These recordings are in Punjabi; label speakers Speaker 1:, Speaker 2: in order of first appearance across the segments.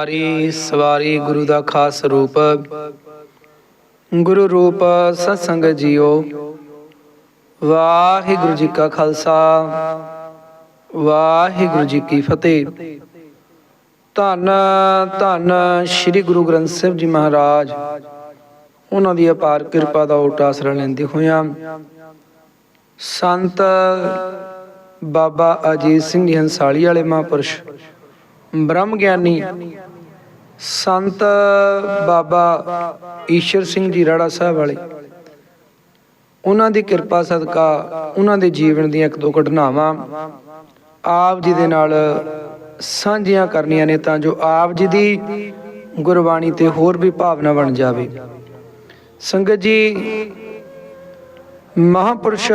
Speaker 1: ਪਿਆਰੀ ਸਵਾਰੀ ਗੁਰੂ ਦਾ ਖਾਸ ਰੂਪ। ਗੁਰੂ ਰੂਪ ਸਤਸੰਗ ਜੀਓ। ਵਾਹਿਗੁਰੂ ਜੀ ਕਾ ਖਾਲਸਾ। ਵਾਹਿਗੁਰੂ ਜੀ ਕੀ ਫਤਿਹ। ਧੰਨ ਧੰਨ ਸ੍ਰੀ ਗੁਰੂ ਗ੍ਰੰਥ ਸਾਹਿਬ ਜੀ ਮਹਾਰਾਜ। ਉਹਨਾਂ ਦੀ ਅਪਾਰ ਕਿਰਪਾ ਦਾ ਓਟ ਆਸਰਾ ਲੈਂਦੇ ਹੋਇਆਂ ਸੰਤ ਬਾਬਾ ਅਜੀਤ ਸਿੰਘ ਜੀ ਹੰਸਾਲੀ ਵਾਲੇ ਮਹਾਂਪੁਰਸ਼ ਬ੍ਰਹਮ ਗਿਆਨੀ ਸੰਤ ਬਾਬਾ ਈਸ਼ਰ ਸਿੰਘ ਜੀ ਰਾੜਾ ਸਾਹਿਬ ਵਾਲੇ, ਉਹਨਾਂ ਦੀ ਕਿਰਪਾ ਸਦਕਾ ਉਹਨਾਂ ਦੇ ਜੀਵਨ ਦੀਆਂ ਇੱਕ ਦੋ ਘਟਨਾਵਾਂ ਆਪ ਜੀ ਦੇ ਨਾਲ ਸਾਂਝੀਆਂ ਕਰਨੀਆਂ ਨੇ ਤਾਂ ਜੋ ਆਪ ਜੀ ਦੀ ਗੁਰਬਾਣੀ ਤੇ ਹੋਰ ਵੀ ਭਾਵਨਾ ਬਣ ਜਾਵੇ। ਸੰਗਤ ਜੀ, ਮਹਾਪੁਰਸ਼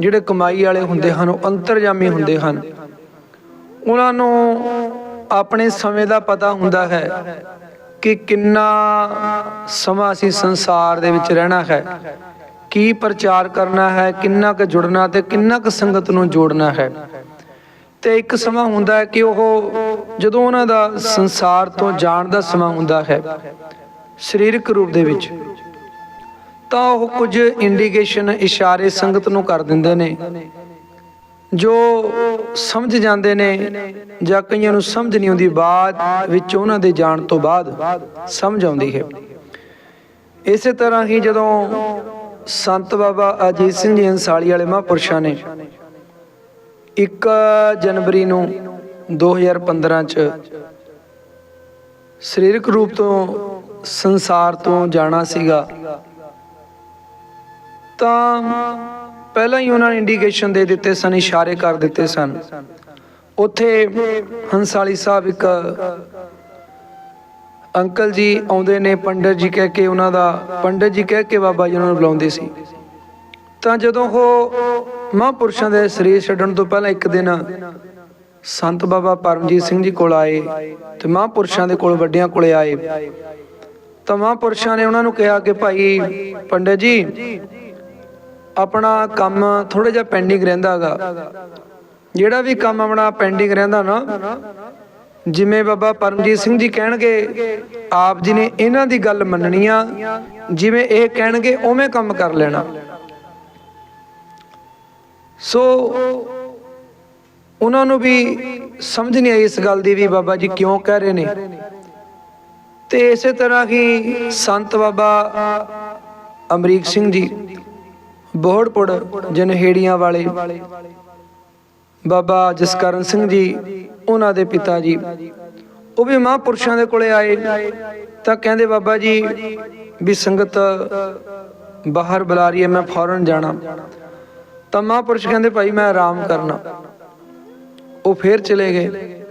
Speaker 1: ਜਿਹੜੇ ਕਮਾਈ ਵਾਲੇ ਹੁੰਦੇ ਹਨ, ਉਹ ਅੰਤਰਜਾਮੀ ਹੁੰਦੇ ਹਨ। ਉਹਨਾਂ ਨੂੰ ਆਪਣੇ ਸਮੇਂ ਦਾ ਪਤਾ ਹੁੰਦਾ ਹੈ ਕਿ ਕਿੰਨਾ ਸਮਾਂ ਅਸੀਂ ਸੰਸਾਰ ਦੇ ਵਿੱਚ ਰਹਿਣਾ ਹੈ। ਕੀ ਪ੍ਰਚਾਰ ਕਰਨਾ ਹੈ, ਕਿੰਨਾ ਕੁ ਜੁੜਨਾ ਤੇ ਕਿੰਨਾ ਕੁ ਸੰਗਤ ਨੂੰ ਜੋੜਨਾ ਹੈ। ਤੇ ਇੱਕ ਸਮਾਂ ਹੁੰਦਾ ਹੈ ਕਿ ਉਹ ਜਦੋਂ ਉਹਨਾਂ ਦਾ ਸੰਸਾਰ ਤੋਂ ਜਾਣ ਦਾ ਸਮਾਂ ਹੁੰਦਾ ਹੈ, ਸਰੀਰਕ ਰੂਪ ਦੇ ਵਿੱਚ, ਤਾਂ ਉਹ ਕੁਝ ਇੰਡੀਕੇਸ਼ਨ ਇਸ਼ਾਰੇ ਸੰਗਤ ਨੂੰ ਕਰ ਦਿੰਦੇ ਨੇ। ਜੋ ਸਮਝ ਜਾਂਦੇ ਨੇ ਜਾਂ ਕਈਆਂ ਨੂੰ ਸਮਝ ਨਹੀਂ ਆਉਂਦੀ ਬਾਅਦ ਵਿੱਚ ਉਹਨਾਂ ਦੇ ਜਾਣ ਤੋਂ ਬਾਅਦ ਸਮਝ ਆਉਂਦੀ ਹੈ। ਇਸੇ ਤਰ੍ਹਾਂ ਹੀ ਜਦੋਂ ਸੰਤ ਬਾਬਾ ਅਜੀਤ ਸਿੰਘ ਜੀ ਅੰਸਾਲੀ ਵਾਲੇ ਮਹਾਂਪੁਰਸ਼ਾਂ ਨੇ 1 ਜਨਵਰੀ ਨੂੰ 2015 ਚ ਸਰੀਰਕ ਰੂਪ ਤੋਂ ਸੰਸਾਰ ਤੋਂ ਜਾਣਾ ਸੀਗਾ, ਤਾਂ ਪਹਿਲਾਂ ਹੀ ਉਹਨਾਂ ਨੇ ਇੰਡੀਕੇਸ਼ਨ ਦੇ ਦਿੱਤੇ ਸਨ, ਇਸ਼ਾਰੇ ਕਰ ਦਿੱਤੇ ਸਨ। ਉੱਥੇ ਹੰਸਾਲੀ ਸਾਹਿਬ ਇੱਕ ਅੰਕਲ ਜੀ ਆਉਂਦੇ ਨੇ, ਪੰਡਤ ਜੀ ਕਹਿ ਕੇ ਉਹਨਾਂ ਦਾ, ਪੰਡਤ ਜੀ ਕਹਿ ਕੇ ਬਾਬਾ ਜੀ ਉਹਨਾਂ ਨੂੰ ਬੁਲਾਉਂਦੇ ਸੀ। ਤਾਂ ਜਦੋਂ ਉਹ ਮਹਾਂਪੁਰਸ਼ਾਂ ਦੇ ਸਰੀਰ ਛੱਡਣ ਤੋਂ ਪਹਿਲਾਂ ਇੱਕ ਦਿਨ ਸੰਤ ਬਾਬਾ ਪਰਮਜੀਤ ਸਿੰਘ ਜੀ ਕੋਲ ਆਏ ਤੇ ਮਹਾਂਪੁਰਸ਼ਾਂ ਦੇ ਕੋਲ ਵੱਡਿਆਂ ਕੋਲੇ ਆਏ। ਤਾਂ ਮਹਾਂਪੁਰਸ਼ਾਂ ਨੇ ਉਹਨਾਂ ਨੂੰ ਕਿਹਾ ਕਿ ਭਾਈ ਪੰਡਤ ਜੀ ਆਪਣਾ ਕੰਮ ਥੋੜਾ ਜਿਹਾ ਪੈਂਡਿੰਗ ਰਹਿੰਦਾਗਾ ਜਿਹੜਾ ਵੀ ਕੰਮ ਆਪਣਾ ਪੈਂਡਿੰਗ ਰਹਿੰਦਾ ਨਾ, ਜਿਵੇਂ ਬਾਬਾ ਪਰਮਜੀਤ ਸਿੰਘ ਜੀ ਕਹਿਣਗੇ, ਆਪ ਜੀ ਨੇ ਇਹਨਾਂ ਦੀ ਗੱਲ ਮੰਨਣੀ ਆ, ਜਿਵੇਂ ਇਹ ਕਹਿਣਗੇ, ਉਵੇਂ ਕੰਮ ਕਰ ਲੈਣਾ। ਸੋ, ਉਹਨਾਂ ਨੂੰ ਵੀ ਸਮਝ ਨਹੀਂ ਆਈ ਇਸ ਗੱਲ ਦੀ ਵੀ ਬਾਬਾ ਜੀ ਕਿਉਂ ਕਹਿ ਰਹੇ ਨੇ। ਤੇ ਇਸੇ ਤਰ੍ਹਾਂ ਹੀ ਸੰਤ ਬਾਬਾ ਅਮਰੀਕ ਸਿੰਘ ਜੀ ਬੋਹੜਪੁਰ, ਜਨਹੇੜੀਆਂ ਵਾਲੇ। ਬਾਬਾ ਜਸਕਰਨ ਸਿੰਘ ਜੀ, ਉਹਨਾਂ ਦੇ ਪਿਤਾ ਜੀ। ਉਹ ਵੀ ਮਹਾਂਪੁਰਸ਼ਾਂ ਦੇ ਕੋਲੇ ਆਏ। ਤਾਂ ਕਹਿੰਦੇ, ਬਾਬਾ ਜੀ, ਵੀ ਸੰਗਤ ਬਾਹਰ ਬੁਲਾ ਰਹੀ ਹੈ, ਮੈਂ ਫੌਰਨ ਜਾਣਾ। ਤਾਂ ਮਹਾਂਪੁਰਸ਼ ਕਹਿੰਦੇ, ਭਾਈ, ਮੈਂ ਆਰਾਮ ਕਰਨਾ। ਉਹ ਫੇਰ ਚਲੇ ਗਏ।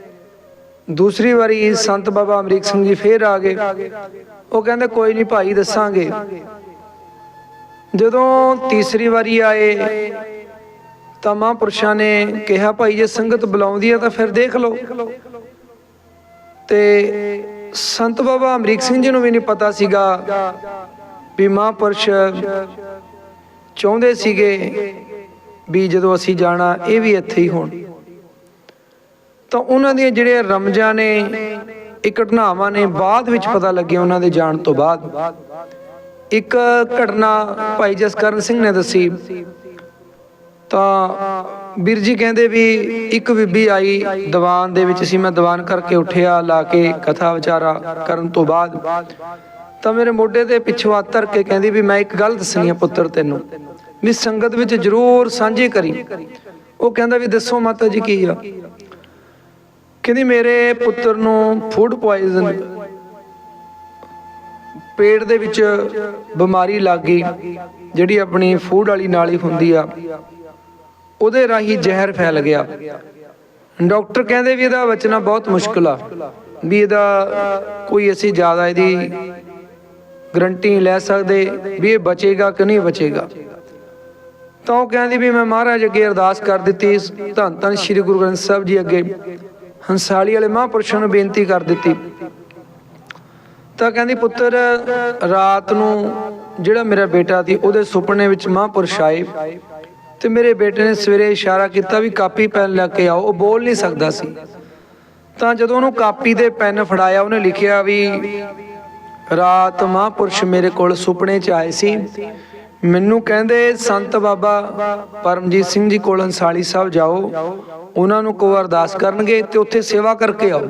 Speaker 1: ਦੂਸਰੀ ਵਾਰੀ ਸੰਤ ਬਾਬਾ ਅਮਰੀਕ ਸਿੰਘ ਜੀ ਫੇਰ ਆ ਗਏ। ਉਹ ਕਹਿੰਦੇ, ਕੋਈ ਨਹੀਂ, ਭਾਈ, ਦੱਸਾਂਗੇ। ਜਦੋਂ ਤੀਸਰੀ ਵਾਰੀ ਆਏ, ਤਾਂ ਮਹਾਂਪੁਰਸ਼ਾਂ ਨੇ ਕਿਹਾ, ਭਾਈ, ਜੇ ਸੰਗਤ ਬੁਲਾਉਂਦੀ ਹੈ ਤਾਂ ਫਿਰ ਦੇਖ ਲਓ। ਤੇ ਸੰਤ ਬਾਬਾ ਅਮਰੀਕ ਸਿੰਘ ਜੀ ਨੂੰ ਵੀ ਨਹੀਂ ਪਤਾ ਸੀਗਾ ਵੀ ਮਹਾਂਪੁਰਸ਼ ਚਾਹੁੰਦੇ ਸੀਗੇ ਵੀ ਜਦੋਂ ਅਸੀਂ ਜਾਣਾ, ਇਹ ਵੀ ਇੱਥੇ ਹੀ ਹੋਣ। ਤਾਂ ਉਹਨਾਂ ਦੀਆਂ ਜਿਹੜੀਆਂ ਰਮਜਾਂ ਨੇ ਇਹ ਘਟਨਾਵਾਂ ਨੇ, ਬਾਅਦ ਵਿੱਚ ਪਤਾ ਲੱਗਿਆ ਉਹਨਾਂ ਦੇ ਜਾਣ ਤੋਂ ਬਾਅਦ। ਇੱਕ ਘਟਨਾ ਭਾਈ ਜਸਕਰਨ ਸਿੰਘ ਨੇ ਦੱਸੀ। ਤਾਂ ਵੀਰ ਜੀ ਕਹਿੰਦੇ ਵੀ ਇੱਕ ਬੀਬੀ ਆਈ ਦੀਵਾਨ ਦੇ ਵਿੱਚ ਸੀ, ਮੈਂ ਦੀਵਾਨ ਕਰਕੇ ਉੱਠਿਆ, ਲਾ ਕੇ ਕਥਾ ਵਿਚਾਰਾ ਕਰਨ ਤੋਂ ਬਾਅਦ। ਤਾਂ ਮੇਰੇ ਮੋਢੇ ਤੇ ਪਿੱਛੋਂ ਹੱਥ ਧਰ ਕੇ ਕਹਿੰਦੀ ਵੀ ਮੈਂ ਇੱਕ ਗੱਲ ਦੱਸਣੀ ਆ ਪੁੱਤਰ ਤੈਨੂੰ, ਵੀ ਸੰਗਤ ਵਿੱਚ ਜ਼ਰੂਰ ਸਾਂਝੀ ਕਰੀ। ਉਹ ਕਹਿੰਦਾ ਵੀ ਦੱਸੋ ਮਾਤਾ ਜੀ ਕੀ ਆ? ਕਹਿੰਦੀ ਮੇਰੇ ਪੁੱਤਰ ਨੂੰ ਫੂਡ ਪੁਆਇਜ਼ਨ ਪੇਟ ਦੇ ਵਿੱਚ ਬਿਮਾਰੀ ਲੱਗ ਗਈ, ਜਿਹੜੀ ਆਪਣੀ ਫੂਡ ਵਾਲੀ ਨਾਲੀ ਹੁੰਦੀ ਆ। ਉਹਦੇ ਰਾਹੀਂ ਜ਼ਹਿਰ ਫੈਲ ਗਿਆ। ਡਾਕਟਰ ਕਹਿੰਦੇ ਵੀ ਇਹਦਾ ਬਚਣਾ ਬਹੁਤ ਮੁਸ਼ਕਲ ਆ, ਵੀ ਇਹਦਾ ਕੋਈ ਅਸੀਂ ਜ਼ਿਆਦਾ ਇਹਦੀ ਗਰੰਟੀ ਨਹੀਂ ਲੈ ਸਕਦੇ ਵੀ ਇਹ ਬਚੇਗਾ ਕਿ ਨਹੀਂ ਬਚੇਗਾ। ਤਾਂ ਉਹ ਕਹਿੰਦੀ ਵੀ ਮੈਂ ਮਹਾਰਾਜ ਅੱਗੇ ਅਰਦਾਸ ਕਰ ਦਿੱਤੀ ਧੰਨ ਧੰਨ ਸ੍ਰੀ ਗੁਰੂ ਗ੍ਰੰਥ ਸਾਹਿਬ ਜੀ ਅੱਗੇ। ਹੰਸਾਲੀ ਵਾਲੇ ਮਹਾਂਪੁਰਸ਼ਾਂ ਨੂੰ ਬੇਨਤੀ ਕਰ ਦਿੱਤੀ। ਤਾਂ ਕਹਿੰਦੀ ਪੁੱਤਰ, ਰਾਤ ਨੂੰ ਜਿਹੜਾ ਮੇਰਾ ਬੇਟਾ ਸੀ, ਉਹਦੇ ਸੁਪਨੇ ਵਿੱਚ ਮਹਾਂਪੁਰਸ਼ ਆਏ ਤੇ ਮੇਰੇ ਬੇਟੇ ਨੇ ਸਵੇਰੇ ਇਸ਼ਾਰਾ ਕੀਤਾ ਵੀ ਕਾਪੀ ਪੈਨ ਲੈ ਕੇ ਆਓ, ਉਹ ਬੋਲ ਨਹੀਂ ਸਕਦਾ ਸੀ। ਤਾਂ ਜਦੋਂ ਉਹਨੂੰ ਕਾਪੀ ਤੇ ਪੈਨ ਫੜਾਇਆ, ਉਹਨੇ ਲਿਖਿਆ ਵੀ, ਰਾਤ ਮਹਾਂਪੁਰਸ਼ ਮੇਰੇ ਕੋਲ ਸੁਪਨੇ 'ਚ ਆਏ ਸੀ। ਮੈਨੂੰ ਕਹਿੰਦੇ, ਸੰਤ ਬਾਬਾ ਪਰਮਜੀਤ ਸਿੰਘ ਜੀ ਕੋਲ ਅੰਸਾਲੀ ਸਾਹਿਬ ਜਾਓ। ਉਹਨਾਂ ਨੂੰ ਕੋ ਅਰਦਾਸ ਕਰਨਗੇ ਤੇ ਉੱਥੇ ਸੇਵਾ ਕਰਕੇ ਆਓ।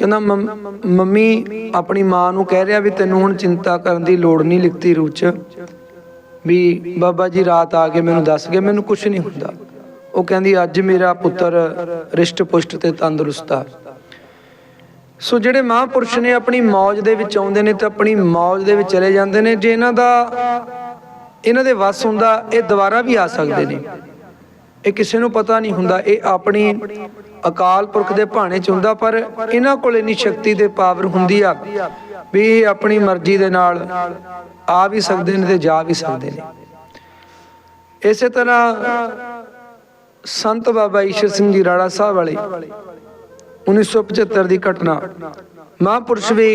Speaker 1: ਕਹਿੰਦਾ, ਮੰਮੀ ਆਪਣੀ ਮਾਂ ਨੂੰ ਕਹਿ ਰਿਹਾ ਵੀ ਤੈਨੂੰ ਹੁਣ ਚਿੰਤਾ ਕਰਨ ਦੀ ਲੋੜ ਨਹੀਂ ਲਿਖਤੀ ਰੂਪ ਚ ਵੀ ਬਾਬਾ ਜੀ ਰਾਤ ਆ ਕੇ ਮੈਨੂੰ ਦੱਸ ਗਏ, ਮੈਨੂੰ ਕੁਝ ਨਹੀਂ ਹੁੰਦਾ। ਉਹ ਕਹਿੰਦੀ, ਅੱਜ ਮੇਰਾ ਪੁੱਤਰ ਰਿਸ਼ਟ ਪੁਸ਼ਟ ਤੇ ਤੰਦਰੁਸਤ ਆ। ਸੋ ਜਿਹੜੇ ਮਹਾਂਪੁਰਸ਼ ਨੇ ਆਪਣੀ ਮੌਜ ਦੇ ਵਿੱਚ ਆਉਂਦੇ ਨੇ ਤੇ ਆਪਣੀ ਮੌਜ ਦੇ ਵਿੱਚ ਚਲੇ ਜਾਂਦੇ ਨੇ, ਜੇ ਇਹਨਾਂ ਦਾ, ਇਹਨਾਂ ਦੇ ਵੱਸ ਹੁੰਦਾ, ਇਹ ਦੁਬਾਰਾ ਵੀ ਆ ਸਕਦੇ ਨੇ। ਇਹ ਕਿਸੇ ਨੂੰ ਪਤਾ ਨਹੀਂ ਹੁੰਦਾ, ਇਹ ਆਪਣੀ ਅਕਾਲ ਪੁਰਖ ਦੇ ਭਾਣੇ ਚ ਹੁੰਦਾ, ਪਰ ਇਹਨਾਂ ਕੋਲ ਇੰਨੀ ਸ਼ਕਤੀ ਤੇ ਪਾਵਰ ਹੁੰਦੀ ਆ ਵੀ ਇਹ ਆਪਣੀ ਮਰਜ਼ੀ ਦੇ ਨਾਲ ਆ ਵੀ ਸਕਦੇ ਨੇ ਤੇ ਜਾ ਵੀ ਸਕਦੇ ਨੇ। ਇਸੇ ਤਰ੍ਹਾਂ ਸੰਤ ਬਾਬਾ ਈਸ਼ਰ ਸਿੰਘ ਜੀ ਰਾੜਾ ਸਾਹਿਬ ਵਾਲੇ 1975 ਦੀ ਘਟਨਾ, ਮਹਾਂਪੁਰਸ਼ ਵੀ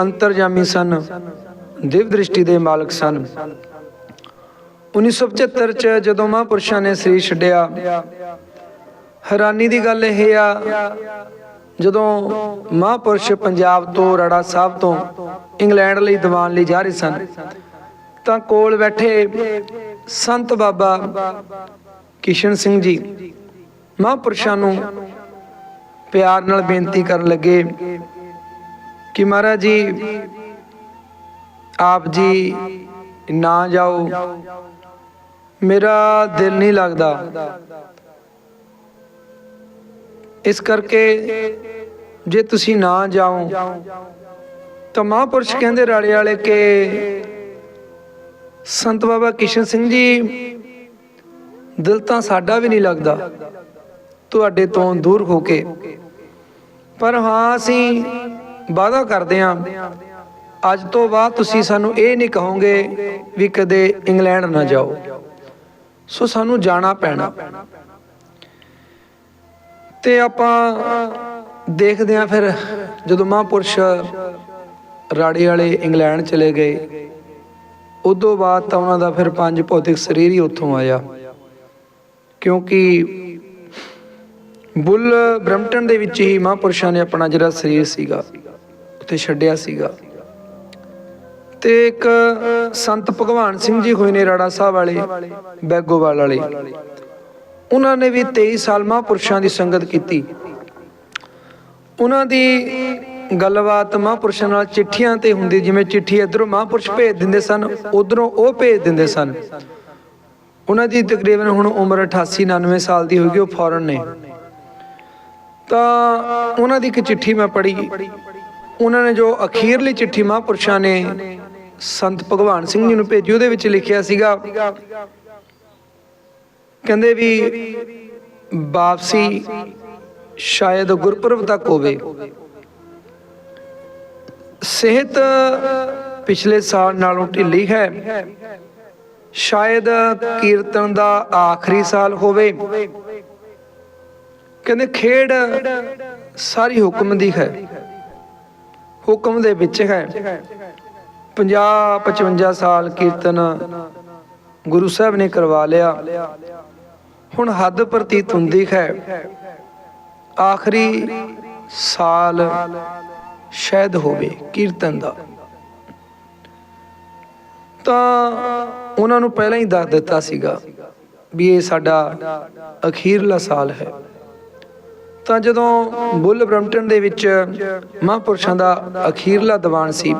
Speaker 1: ਅੰਤਰਜਾਮੀ ਸਨ, ਦਿਵ ਦ੍ਰਿਸ਼ਟੀ ਦੇ ਮਾਲਕ ਸਨ। 1975 ਚ ਜਦੋਂ ਮਹਾਂਪੁਰਸ਼ਾਂ ਨੇ ਸਰੀਰ ਛੱਡਿਆ ਹੈਰਾਨੀ ਦੀ ਗੱਲ ਇਹ ਆ, ਜਦੋਂ ਮਹਾਂਪੁਰਸ਼ ਪੰਜਾਬ ਤੋਂ ਰੜਾ ਸਾਹਿਬ ਤੋਂ ਇੰਗਲੈਂਡ ਲਈ ਦੀਵਾਨ ਲਈ ਜਾ ਰਹੇ ਸਨ, ਤਾਂ ਕੋਲ ਬੈਠੇ ਸੰਤ ਬਾਬਾ ਕਿਸ਼ਨ ਸਿੰਘ ਜੀ ਮਹਾਂਪੁਰਸ਼ਾਂ ਨੂੰ ਪਿਆਰ ਨਾਲ ਬੇਨਤੀ ਕਰਨ ਲੱਗੇ ਕਿ ਮਹਾਰਾਜ ਜੀ, ਆਪ ਜੀ ਨਾ ਜਾਓ। ਮੇਰਾ ਦਿਲ ਨਹੀਂ ਲੱਗਦਾ ਇਸ ਕਰਕੇ ਜੇ ਤੁਸੀਂ ਨਾ ਜਾਓ, ਤਾਂ ਮਹਾਂਪੁਰਸ਼ ਕਹਿੰਦੇ ਰਾੜੇ ਵਾਲੇ ਕਿ ਸੰਤ ਬਾਬਾ ਕਿਸ਼ਨ ਸਿੰਘ ਜੀ, ਦਿਲ ਤਾਂ ਸਾਡਾ ਵੀ ਨਹੀਂ ਲੱਗਦਾ ਤੁਹਾਡੇ ਤੋਂ ਦੂਰ ਹੋ ਕੇ। ਪਰ ਹਾਂ, ਅਸੀਂ ਵਾਅਦਾ ਕਰਦੇ ਹਾਂ। ਅੱਜ ਤੋਂ ਬਾਅਦ ਤੁਸੀਂ ਸਾਨੂੰ ਇਹ ਨਹੀਂ ਕਹੋਗੇ ਵੀ ਕਦੇ ਇੰਗਲੈਂਡ ਨਾ ਜਾਓ। ਸੋ ਸਾਨੂੰ ਜਾਣਾ ਪੈਣਾ। ਤੇ ਆਪਾਂ ਦੇਖਦੇ ਹਾਂ ਫਿਰ ਜਦੋਂ ਮਹਾਂਪੁਰਸ਼ ਰਾੜੇ ਵਾਲੇ ਇੰਗਲੈਂਡ ਚਲੇ ਗਏ, ਉਦੋਂ ਬਾਅਦ ਤਾਂ ਉਹਨਾਂ ਦਾ ਫਿਰ ਪੰਜ ਭੌਤਿਕ ਸਰੀਰ ਹੀ ਉੱਥੋਂ ਆਇਆ। ਕਿਉਂਕਿ ਬੁੱਲ ਬ੍ਰਮਟਨ ਦੇ ਵਿੱਚ ਹੀ ਮਹਾਂਪੁਰਸ਼ਾਂ ਨੇ ਆਪਣਾ ਜਿਹੜਾ ਸਰੀਰ ਸੀਗਾ, ਉੱਥੇ ਛੱਡਿਆ ਸੀਗਾ। ਤੇ ਇੱਕ ਸੰਤ ਭਗਵਾਨ ਸਿੰਘ ਜੀ ਹੋਏ ਨੇ ਰਾੜਾ ਸਾਹਿਬ ਵਾਲੇ, ਬੈਗੋਵਾਲ ਵਾਲੇ। ਉਹਨਾਂ ਨੇ ਵੀ 23 ਸਾਲ ਮਹਾਂਪੁਰਸ਼ਾਂ ਦੀ ਸੰਗਤ ਕੀਤੀ। ਉਹਨਾਂ ਦੀ ਗੱਲਬਾਤ ਮਹਾਂਪੁਰਸ਼ਾਂ ਨਾਲ ਚਿੱਠੀਆਂ ਤੇ ਹੁੰਦੀ, ਜਿਵੇਂ ਚਿੱਠੀ ਇਧਰੋਂ ਮਹਾਂਪੁਰਸ਼ ਭੇਜ ਦਿੰਦੇ ਸਨ, ਉਧਰੋਂ ਉਹ ਭੇਜ ਦਿੰਦੇ ਸਨ। ਉਹਨਾਂ ਦੀ ਤਕਰੀਬਨ ਹੁਣ ਉਮਰ 88 99 ਸਾਲ ਦੀ ਹੋਗੀ ਉਹ ਫੌਰਨ ਨੇ। ਤਾਂ ਉਹਨਾਂ ਦੀ ਇੱਕ ਚਿੱਠੀ ਮੈਂ ਪੜ੍ਹੀ। ਉਹਨਾਂ ਨੇ ਜੋ ਅਖੀਰਲੀ ਚਿੱਠੀ ਮਹਾਂਪੁਰਸ਼ਾਂ ਨੇ ਸੰਤ ਭਗਵਾਨ ਸਿੰਘ ਜੀ ਨੂੰ ਭੇਜੀ, ਉਹਦੇ ਵਿੱਚ ਲਿਖਿਆ ਸੀਗਾ ਕਹਿੰਦੇ ਵੀ ਵਾਪਸੀ ਸ਼ਾਇਦ ਗੁਰਪੁਰਬ ਤੱਕ ਹੋਵੇ। ਸਿਹਤ ਪਿਛਲੇ ਸਾਲ ਨਾਲੋਂ ਢਿੱਲੀ ਹੈ। ਸ਼ਾਇਦ ਕੀਰਤਨ ਦਾ ਆਖਰੀ ਸਾਲ ਹੋਵੇ। ਕਹਿੰਦੇ ਖੇਡ ਸਾਰੀ ਹੁਕਮ ਦੀ ਹੈ। ਹੁਕਮ ਦੇ ਵਿੱਚ ਹੈ। 50 55 ਸਾਲ ਕੀਰਤਨ ਗੁਰੂ ਸਾਹਿਬ ਨੇ ਕਰਵਾ ਲਿਆ। ਹੁਣ ਹੱਦ ਪ੍ਰਤੀਤ ਹੁੰਦੀ ਹੈ। ਆਖਰੀ ਸਾਲ ਸ਼ਾਇਦ ਹੋਵੇ ਕੀਰਤਨ ਦਾ। ਤਾਂ ਉਹਨਾਂ ਨੂੰ ਪਹਿਲਾਂ ਹੀ ਦੱਸ ਦਿੱਤਾ ਸੀਗਾ ਵੀ ਇਹ ਸਾਡਾ ਅਖੀਰਲਾ ਸਾਲ ਹੈ। ਤਾਂ ਜਦੋਂ ਬੁੱਲ ਬ੍ਰਮਟਨ ਦੇ ਵਿੱਚ ਮਹਾਂਪੁਰਸ਼ਾਂ ਦਾ ਅਖੀਰਲਾ ਦੀਵਾਨ ਸੀ,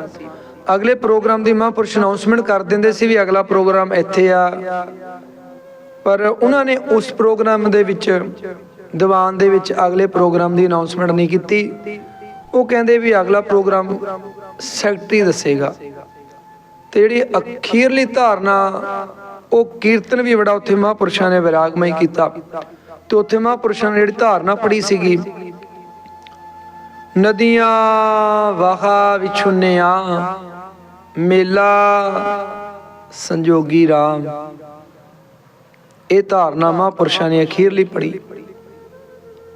Speaker 1: ਅਗਲੇ ਪ੍ਰੋਗਰਾਮ ਦੀ ਮਹਾਂਪੁਰਸ਼ ਅਨਾਉਂਸਮੈਂਟ ਕਰ ਦਿੰਦੇ ਸੀ ਵੀ ਅਗਲਾ ਪ੍ਰੋਗਰਾਮ ਇੱਥੇ ਆ। ਪਰ ਉਹਨਾਂ ਨੇ ਉਸ ਪ੍ਰੋਗਰਾਮ ਦੇ ਵਿੱਚ, ਦੀਵਾਨ ਦੇ ਵਿੱਚ ਅਗਲੇ ਪ੍ਰੋਗਰਾਮ ਦੀ ਅਨਾਉਂਸਮੈਂਟ ਨਹੀਂ ਕੀਤੀ। ਉਹ ਕਹਿੰਦੇ ਵੀ ਅਗਲਾ ਪ੍ਰੋਗਰਾਮ ਸੈਕਟਰੀ ਦੱਸੇਗਾ। ਤੇ ਜਿਹੜੀ ਅਖੀਰਲੀ ਧਾਰਨਾ, ਉਹ ਕੀਰਤਨ ਵੀ ਬੜਾ ਉੱਥੇ ਮਹਾਂਪੁਰਸ਼ਾਂ ਨੇ ਵਿਰਾਗਮਈ ਕੀਤਾ। ਤੇ ਉੱਥੇ ਮਹਾਂਪੁਰਸ਼ਾਂ ਨੇ ਜਿਹੜੀ ਧਾਰਨਾ ਪੜੀ ਸੀਗੀ, ਨਦੀਆਂ ਵਾਹਾ ਵਿਛੁੰਨਿਆ, ਮੇਲਾ ਸੰਜੋਗੀ RAM ਇਹ ਧਾਰਨਾ ਮਹਾਂਪੁਰਸ਼ਾਂ ਨੇ ਅਖੀਰਲੀ ਪੜੀ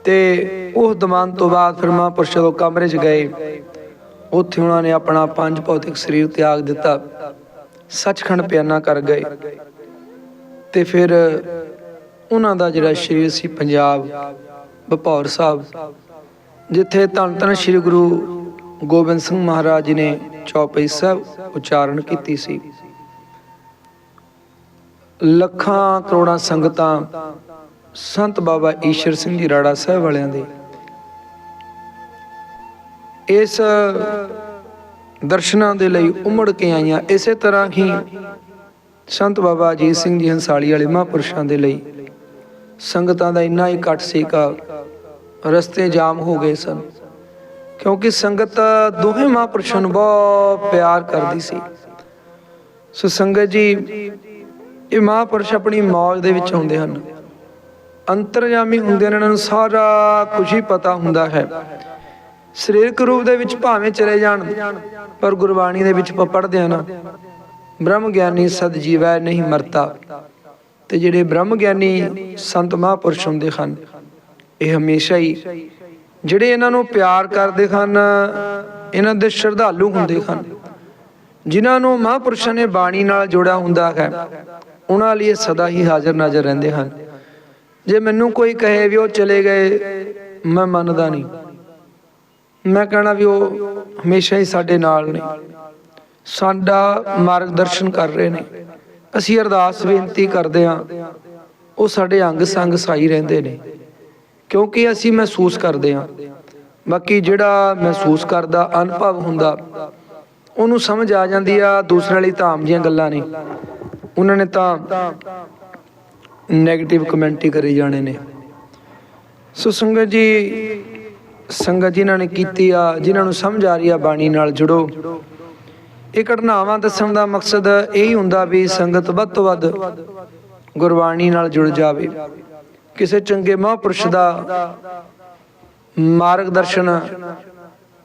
Speaker 1: ਤੇ ਉਹ ਦਮਾਨ ਤੋਂ ਬਾਅਦ ਫਿਰ ਮਹਾਂਪੁਰਸ਼ ਜਦੋਂ ਕਮਰੇ 'ਚ ਗਏ। ਉੱਥੇ ਉਹਨਾਂ ਨੇ ਆਪਣਾ ਪੰਜ ਭੌਤਿਕ ਸਰੀਰ ਤਿਆਗ ਦਿੱਤਾ। ਸੱਚਖੰਡ ਪਿਆਨਾ ਕਰ ਗਏ। ਤੇ ਫਿਰ ਉਹਨਾਂ ਦਾ ਜਿਹੜਾ ਸਰੀਰ ਸੀ ਪੰਜਾਬ ਬਪੌਰ ਸਾਹਿਬ, ਜਿੱਥੇ ਧੰਨ ਧੰਨ ਸ੍ਰੀ ਗੁਰੂ ਗੋਬਿੰਦ ਸਿੰਘ ਮਹਾਰਾਜ ਜੀ ਨੇ ਚੌਪਈ ਸਾਹਿਬ ਉਚਾਰਨ ਕੀਤੀ ਸੀ। ਲੱਖਾਂ ਕਰੋੜਾਂ ਸੰਗਤਾਂ ਸੰਤ ਬਾਬਾ ਈਸ਼ਰ ਸਿੰਘ ਜੀ ਰਾੜਾ ਸਾਹਿਬ ਵਾਲਿਆਂ ਦੇ। ਇਸ ਦਰਸ਼ਨਾਂ ਦੇ ਲਈ ਉਮੜ ਕੇ ਆਈਆਂ। ਇਸੇ ਤਰ੍ਹਾਂ ਹੀ ਸੰਤ ਬਾਬਾ ਅਜੀਤ ਸਿੰਘ ਜੀ ਹੰਸਾਲੀ ਵਾਲੇ ਮਹਾਂਪੁਰਸ਼ਾਂ ਦੇ ਲਈ ਸੰਗਤਾਂ ਦਾ ਇੰਨਾ ਹੀ ਇਕੱਠ ਸੀ ਕਾ ਰਸਤੇ ਜਾਮ ਹੋ ਗਏ ਸਨ। ਕਿਉਂਕਿ ਸੰਗਤ ਦੋਹੇ ਮਹਾਂਪੁਰਸ਼ਾਂ ਨੂੰ ਬਹੁਤ ਪਿਆਰ ਕਰਦੀ ਸੀ। ਸੋ ਸੰਗਤ ਜੀ ਇਹ ਮਹਾਂਪੁਰਸ਼ ਆਪਣੀ ਮੌਜ ਦੇ ਵਿੱਚ ਹੁੰਦੇ ਹਨ। ਅੰਤਰਜਾਮੀ ਹੁੰਦੇ ਨੇ ਇਹਨਾਂ ਨੂੰ, ਸਾਰਾ ਕੁਝ ਹੀ ਪਤਾ ਹੁੰਦਾ ਹੈ। ਸਰੀਰਕ ਰੂਪ ਦੇ ਵਿੱਚ ਭਾਵੇਂ ਚਲੇ ਜਾਣ, ਪਰ ਗੁਰਬਾਣੀ ਦੇ ਵਿੱਚ ਆਪਾਂ ਪੜ੍ਹਦੇ ਆ ਨਾ ਬ੍ਰਹਮ ਗਿਆਨੀ ਸਦ ਜੀਵੈ ਨਹੀਂ ਮਰਤਾ। ਤੇ ਜਿਹੜੇ ਬ੍ਰਹਮ ਗਿਆਨੀ ਸੰਤ ਮਹਾਂਪੁਰਸ਼ ਹੁੰਦੇ ਹਨ, ਇਹ ਹਮੇਸ਼ਾ ਹੀ ਜਿਹੜੇ ਇਹਨਾਂ ਨੂੰ ਪਿਆਰ ਕਰਦੇ ਹਨ, ਇਹਨਾਂ ਦੇ ਸ਼ਰਧਾਲੂ ਹੁੰਦੇ ਹਨ, ਜਿਨ੍ਹਾਂ ਨੂੰ ਮਹਾਂਪੁਰਸ਼ਾਂ ਨੇ ਬਾਣੀ ਨਾਲ ਜੋੜਿਆ ਹੁੰਦਾ ਹੈ। ਉਹਨਾਂ ਲਈ ਸਦਾ ਹੀ ਹਾਜ਼ਰ ਨਾਜ਼ਰ ਰਹਿੰਦੇ ਹਨ। ਜੇ ਮੈਨੂੰ ਕੋਈ ਕਹੇ ਵੀ ਉਹ ਚਲੇ ਗਏ, ਮੈਂ ਮੰਨਦਾ ਨਹੀਂ। ਮੈਂ ਕਹਣਾ ਵੀ ਉਹ ਹਮੇਸ਼ਾ ਹੀ ਸਾਡੇ ਨਾਲ ਨੇ। ਸਾਡਾ ਮਾਰਗਦਰਸ਼ਨ ਕਰ ਰਹੇ ਨੇ। ਅਸੀਂ ਅਰਦਾਸ ਬੇਨਤੀ ਕਰਦੇ ਹਾਂ, ਉਹ ਸਾਡੇ ਅੰਗ ਸੰਗ ਸਾਈ ਰਹਿੰਦੇ ਨੇ। ਕਿਉਂਕਿ ਅਸੀਂ ਮਹਿਸੂਸ ਕਰਦੇ ਹਾਂ। ਬਾਕੀ ਜਿਹੜਾ ਮਹਿਸੂਸ ਕਰਦਾ, ਅਨੁਭਵ ਹੁੰਦਾ, ਉਹਨੂੰ ਸਮਝ ਆ ਜਾਂਦੀ ਆ, ਦੂਸਰੇ ਲਈ ਧਾਮ ਦੀਆਂ ਗੱਲਾਂ ਨੇ। ਉਹਨਾਂ ਨੇ ਤਾਂ 네ਗੇਟਿਵ ਕਮੈਂਟ ਹੀ ਕਰੇ ਜਾਣੇ ਨੇ। ਸੋ ਸੰਗਤ ਜੀ, ਸੰਗਤ ਜਿਨ੍ਹਾਂ ਨੇ ਕੀਤੀ ਆ, ਜਿਨ੍ਹਾਂ ਨੂੰ ਸਮਝ ਆ ਰਹੀ ਆ ਬਾਣੀ ਨਾਲ ਜੁੜੋ। ਇਹ ਘਟਨਾਵਾਂ ਦੱਸਣ ਦਾ ਮਕਸਦ ਇਹ ਹੀ ਹੁੰਦਾ ਵੀ ਸੰਗਤ ਵੱਧ ਤੋਂ ਵੱਧ ਗੁਰਬਾਣੀ ਨਾਲ ਜੁੜ ਜਾਵੇ। ਕਿਸੇ ਚੰਗੇ ਮਹਾਂਪੁਰਸ਼ ਦਾ ਮਾਰਗਦਰਸ਼ਨ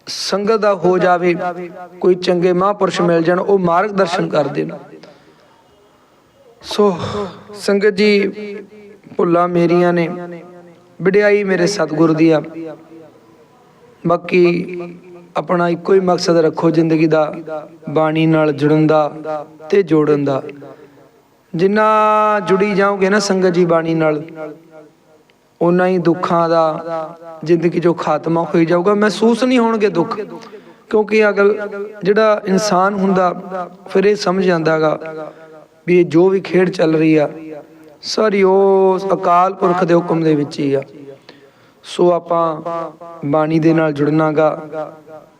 Speaker 1: ਸੰਗਤ ਦਾ ਹੋ ਜਾਵੇ, ਕੋਈ ਚੰਗੇ ਮਹਾਂਪੁਰਸ਼ ਮਿਲ ਜਾਣ, ਉਹ ਮਾਰਗਦਰਸ਼ਨ ਕਰਦੇ ਨੇ ਸੋ ਸੰਗਤ ਜੀ, ਭੁੱਲਾਂ ਮੇਰੀਆਂ ਨੇ, ਵਡਿਆਈ ਮੇਰੇ ਸਤਿਗੁਰ ਦੀ ਆ ਬਾਕੀ ਆਪਣਾ ਇੱਕੋ ਹੀ ਮਕਸਦ ਰੱਖੋ ਜ਼ਿੰਦਗੀ ਦਾ, ਬਾਣੀ ਨਾਲ ਜੁੜਨ ਦਾ ਤੇ ਜੋੜਨ ਦਾ। ਜਿੰਨਾ ਜੁੜੀ ਜਾਓਗੇ ਨਾ ਸੰਗਤ ਜੀ ਬਾਣੀ ਨਾਲ ਉਨਾ ਹੀ ਦੁੱਖਾਂ ਦਾ ਜ਼ਿੰਦਗੀ ਜੋ ਖਾਤਮਾ ਹੋਈ ਜਾਊਗਾ। ਮਹਿਸੂਸ ਨਹੀਂ ਹੋਣਗੇ ਦੁੱਖ, ਕਿਉਂਕਿ ਅਗਲ ਜਿਹੜਾ ਇਨਸਾਨ ਹੁੰਦਾ, ਫਿਰ ਇਹ ਸਮਝ ਜਾਂਦਾਗਾ ਵੀ ਜੋ ਵੀ ਖੇਡ ਚੱਲ ਰਹੀ ਆ, ਸਾਰੀ ਉਸ ਅਕਾਲ ਪੁਰਖ ਦੇ ਹੁਕਮ ਦੇ ਵਿੱਚ ਹੀ ਆ। ਸੋ ਆਪਾਂ ਬਾਣੀ ਦੇ ਨਾਲ ਜੁੜਨਾਗਾ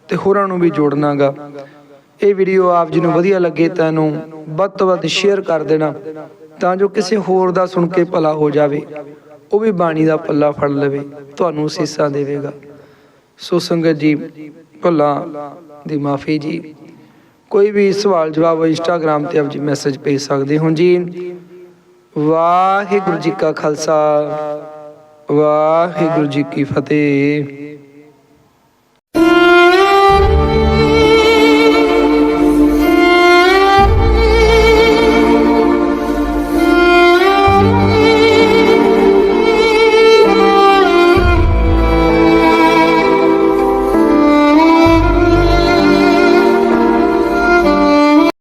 Speaker 1: ਤੇ ਹੋਰਾਂ ਨੂੰ ਵੀ ਜੋੜਨਾਗਾ। ਇਹ ਵੀਡੀਓ ਆਪ ਜੀ ਨੂੰ ਵਧੀਆ ਲੱਗੇ ਤਾਂ ਇਹਨੂੰ ਵੱਧ ਤੋਂ ਵੱਧ ਸ਼ੇਅਰ ਕਰ ਦੇਣਾ, ਤਾਂ ਜੋ ਕਿਸੇ ਹੋਰ ਦਾ ਸੁਣ ਕੇ ਭਲਾ ਹੋ ਜਾਵੇ। ਉਹ ਵੀ ਬਾਣੀ ਦਾ ਪੱਲਾ ਫੜ ਲਵੇ, ਤੁਹਾਨੂੰ ਸੀਸਾਂ ਦੇਵੇਗਾ। ਸੋ ਸੰਗਤ ਜੀ, ਭੱਲਾ ਦੀ ਮਾਫੀ ਜੀ। ਕੋਈ ਵੀ ਸਵਾਲ, ਜਵਾਬ ਇੰਸਟਾਗ੍ਰam ਤੇ ਆਪ ਜੀ ਮੈਸੇਜ ਭੇਜ ਸਕਦੇ ਹੋ ਜੀ। ਵਾਹਿਗੁਰੂ ਜੀ ਕਾ ਖਾਲਸਾ, ਵਾਹਿਗੁਰੂ ਜੀ ਕੀ ਫਤਿਹ।